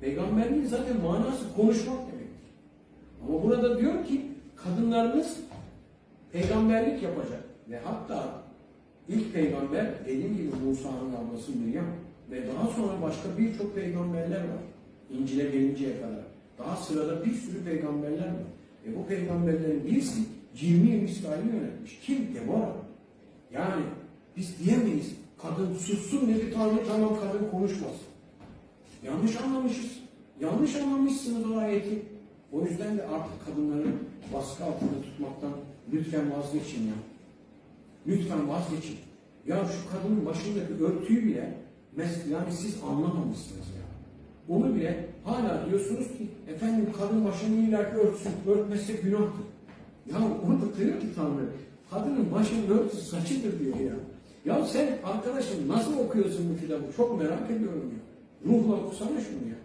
Peygamberliğin zaten manası konuşmak demektir. Ama burada diyor ki kadınlarımız peygamberlik yapacak. Ve hatta ilk peygamber dediğim gibi Musa'nın ablası Meryem ve daha sonra başka birçok peygamberler var. İncil'e gelinceye kadar. Daha sırada bir sürü peygamberler var. E bu peygamberlerin birisi cimri misali yönetmiş. Kim? Deborah. Yani biz diyemeyiz. Kadın sussun dedi Tanrı tamam kadın konuşmasın. Yanlış anlamışız. Yanlış anlamışsınız o ayeti. O yüzden de artık kadınları baskı altında tutmaktan lütfen vazgeçin ya. Lütfen vazgeçin. Ya şu kadının başındaki örtüyü bile yani siz anlamamışsınız ya. Onu bile hala diyorsunuz ki efendim kadın başını illaki örtsün, örtmezse günahtır. Ya orada diyor ki Tanrı, kadının başının örtüsü saçıdır diyor ya. Ya sen arkadaşım nasıl okuyorsun bu kitabı? Çok merak ediyorum ya. Ruhla okusana şunu ya.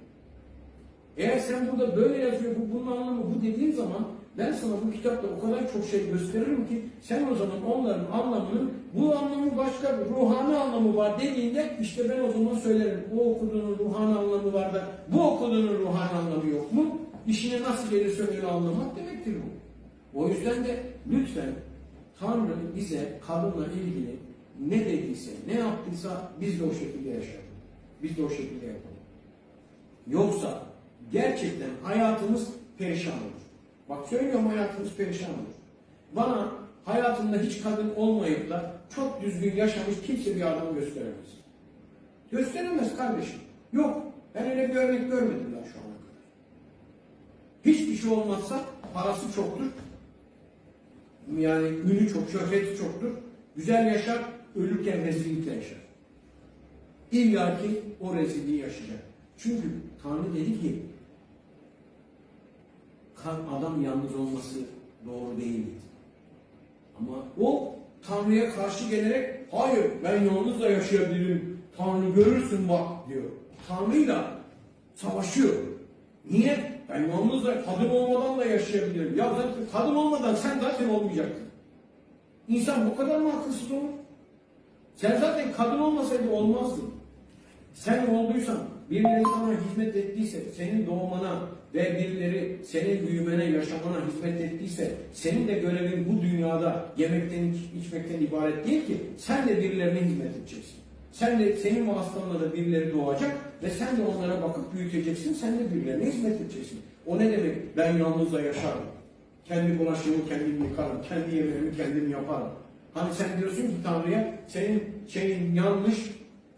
Eğer sen burada böyle yazıyor, bu bunun anlamı bu dediğin zaman ben sana bu kitapta o kadar çok şey gösteririm ki sen o zaman onların anlamının bu anlamı başka bir ruhani anlamı var dediğinde işte ben o zaman söylerim. O okuduğunun ruhani anlamı var da bu okuduğunun ruhani anlamı yok mu? İşine nasıl gelirse öyle anlamak demektir bu. O yüzden de lütfen Tanrı bize kadınla ilgili ne dediyse, ne yaptıysa biz de o şekilde yaşayalım. Biz de o şekilde yapalım. Yoksa gerçekten hayatımız perişan olur. Bak söylüyorum hayatımız perişan olur. Bana hayatında hiç kadın olmayıp da çok düzgün yaşamış kimse bir adam gösteremez. Gösteremez kardeşim. Yok. Ben öyle bir örnek görmedim daha şu ana kadar. Hiçbir şey olmazsa parası çoktur. Yani ünü çok, şöhreti çoktur. Güzel yaşar, ölürken rezillikle yaşar. İlla ki o rezilliği yaşayacak. Çünkü Tanrı dedi ki "Ka- adam yalnız olması doğru değil. Ama o Tanrı'ya karşı gelerek hayır ben yalnız da yaşayabilirim. Tanrı görürsün bak diyor. Tanrı'yla savaşıyor. Niye? Ben yalnız da kadın olmadan da yaşayabilirim. Ya zaten kadın olmadan sen zaten olmayacaktın. İnsan bu kadar mı akılsız olur? Sen zaten kadın olmasaydı olmazdın. Sen olduysan, birileri sana hizmet ettiyse, senin doğmana ve birileri senin büyümene, yaşamana hizmet ettiyse, senin de görevin bu dünyada yemekten, iç- içmekten ibaret değil ki, sen de birilerine hizmet edeceksin. Sen de, senin vasıtanla da birileri doğacak ve sen de onlara bakıp büyüteceksin, sen de birilerine hizmet edeceksin. O ne demek? Ben yalnız da yaşarım. Kendi bulaşığımı kendim yıkarım, kendi yemeğimi kendim yaparım. Hani sen diyorsun ki Tanrı'ya, senin şeyin yanlış,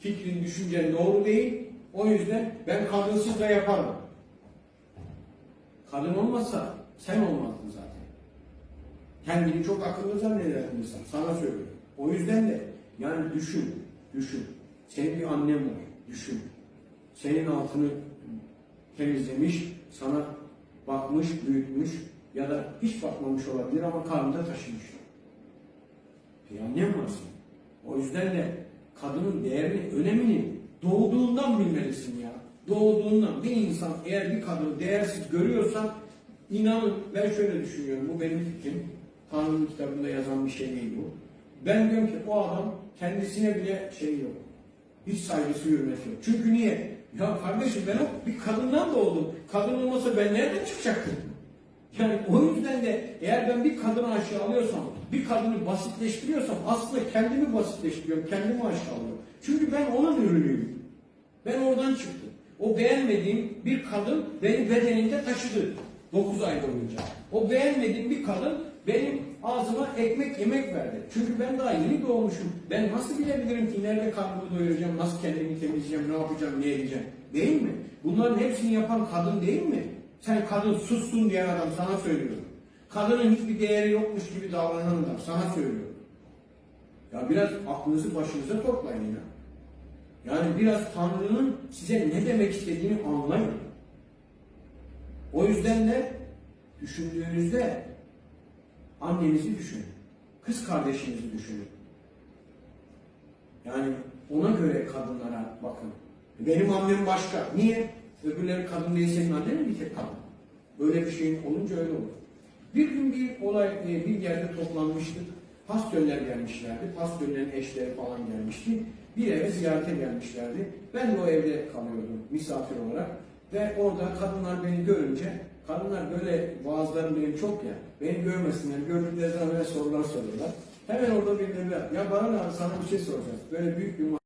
fikrin, düşüncen doğru değil. O yüzden ben kadınsız da yaparım. Kadın olmasa sen olmazdın zaten. Kendini çok akıllı zanneder insan. Sana söylüyorum. O yüzden de yani düşün, düşün. Senin bir annen var. Düşün. Senin altını temizlemiş, sana bakmış, büyütmüş ya da hiç bakmamış olabilir ama karnında taşımış. Bir annen var senin. O yüzden de kadının değerini, önemini doğduğundan bilmelisin ya. Doğduğundan bir insan eğer bir kadını değersiz görüyorsa inanın ben şöyle düşünüyorum. Bu benim fikrim. Tanrı'nın kitabında yazan bir şey değil bu. Ben diyorum ki o adam kendisine bile şey yok. Hiç saygısı hürmeti yok. Çünkü niye? Ya kardeşim ben o bir kadından doğdum. Kadın olmasa ben nereden çıkacaktım? Yani o yüzden de eğer ben bir kadını aşağılıyorsam, bir kadını basitleştiriyorsam aslında kendimi basitleştiriyorum, kendimi aşağılıyorum. Çünkü ben onun ürünüyüm. Ben oradan çıktım. O beğenmediğim bir kadın beni bedeninde taşıdı 9 ay boyunca. O beğenmediğim bir kadın benim ağzıma ekmek yemek verdi. Çünkü ben daha yeni doğmuşum. Ben nasıl bilebilirim ki nerede karnımı doyuracağım, nasıl kendimi temizleyeceğim, ne yapacağım, ne edeceğim? Değil mi? Bunların hepsini yapan kadın değil mi? Sen kadın sussun diyen adam sana söylüyorum. Kadının hiçbir değeri yokmuş gibi davranan adam sana söylüyorum. Ya biraz aklınızı başınıza toplayın ya. Yani biraz Tanrı'nın size ne demek istediğini anlayın. O yüzden de düşündüğünüzde annenizi düşünün. Kız kardeşinizi düşünün. Yani ona göre kadınlara bakın. Benim annem başka. Niye? Öbürleri kadın değil senin annen mi tek kadın? Böyle bir şeyin olunca öyle olur. Bir gün bir olay e, bir yerde toplanmıştık. Pastörler gelmişlerdi. Pastörlerin eşleri falan gelmişti. Bir eve ziyarete gelmişlerdi. Ben de o evde kalıyordum misafir olarak. Ve orada kadınlar beni görünce, kadınlar böyle vaazlarım benim çok ya, beni görmesinler, gördükleri zaman sorular soruyorlar. Hemen orada birileri, ya bana abi sana bir şey soracağız. Böyle büyük bir